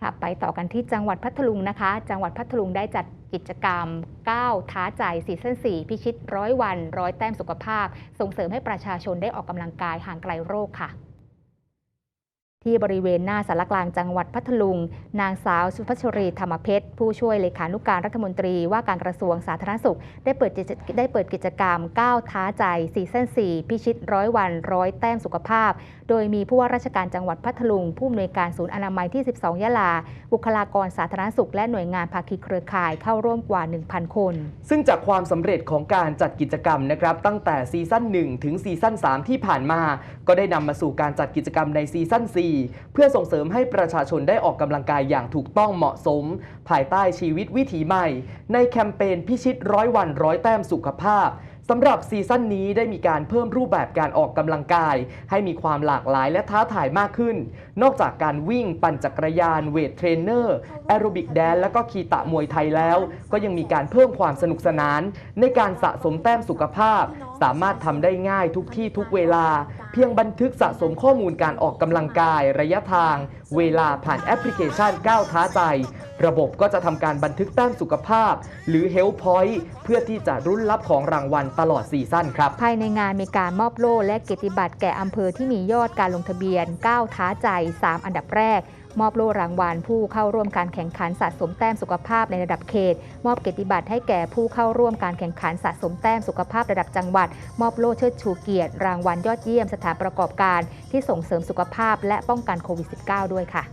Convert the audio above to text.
ค่ะไปต่อกันที่จังหวัดพัทลุงนะคะ จังหวัดพัทลุงได้จัดกิจกรรม 9 ท้าใจซีซั่น4พิชิตร้อยวันร้อยแต้มสุขภาพ ส่งเสริมให้ประชาชนได้ออกกำลังกายห่างไกลโรคค่ะ ที่บริเวณหน้าสารกลางจังหวัดพัทลุง นางสาวสุภัชรีธรรมเพชร ผู้ช่วยเลขานุการรัฐมนตรีว่าการกระทรวงสาธารณสุข ได้เปิดกิจได้เปิดกิจกรรม9ท้าใจซีซั่น4 พิชิตร้อยวันร้อยแต้มสุขภาพ โดยมีผู้ว่าราชการจังหวัดพัทลุง ผู้อำนวยการศูนย์อนามัยที่ 12 ยะลา บุคลากรสาธารณสุข และหน่วยงานภาคีเครือข่ายเข้าร่วมกว่า 1,000 คน ซึ่งจากความสำเร็จของการจัดกิจกรรมนะครับตั้งแต่ซีซั่น1ถึงซีซั่น3ที่ผ่านมา ก็ได้นำมาสู่การจัดกิจกรรมในซีซั่น4เพื่อส่งเสริมให้ประชาชนได้ออกกำลังกายอย่างถูกต้องเหมาะสม ภายใต้ชีวิตวิถีใหม่ ในแคมเปญพิชิตร้อยวันร้อยแต้มสุขภาพ สำหรับซีซั่นนี้ได้มีการเพิ่มรูปแบบการออกกำลังกาย ให้มีความหลากหลายและท้าทายมากขึ้น นอกจากการวิ่งปั่นจักรยานเวทเทรนเนอร์แอโรบิกแดนและก็คีตะมวยไทยแล้ว ก็ยังมีการเพิ่มความสนุกสนาน ในการสะสมแต้มสุขภาพ สามารถทำได้ง่ายทุกที่ทุกเวลา เพียงบันทึกสะสมข้อมูลการออกกำลังกาย ระยะทาง เวลาผ่านแอปพลิเคชัน9ท้าใจ ระบบก็จะทำการบันทึกแต้มสุขภาพ หรือ Health Point เพื่อที่จะรุ่นรับของรางวัลตลอดซีซั่นครับ ภายในงานมีการมอบโล่และเกียรติบัตรแก่อำเภอที่มียอดการลงทะเบียน9ท้าใจ 3 อันดับแรก มอบโล่รางวัลผู้เข้าร่วมการแข่งขันสะสมแต้มสุขภาพในระดับเขต มอบเกียรติบัตรให้แก่ผู้เข้าร่วมการแข่งขันสะสมแต้มสุขภาพระดับจังหวัด มอบโล่เชิดชูเกียรติ รางวัลยอดเยี่ยมสถานประกอบการ ที่ส่งเสริมสุขภาพและป้องกันโควิด -19 ด้วยค่ะ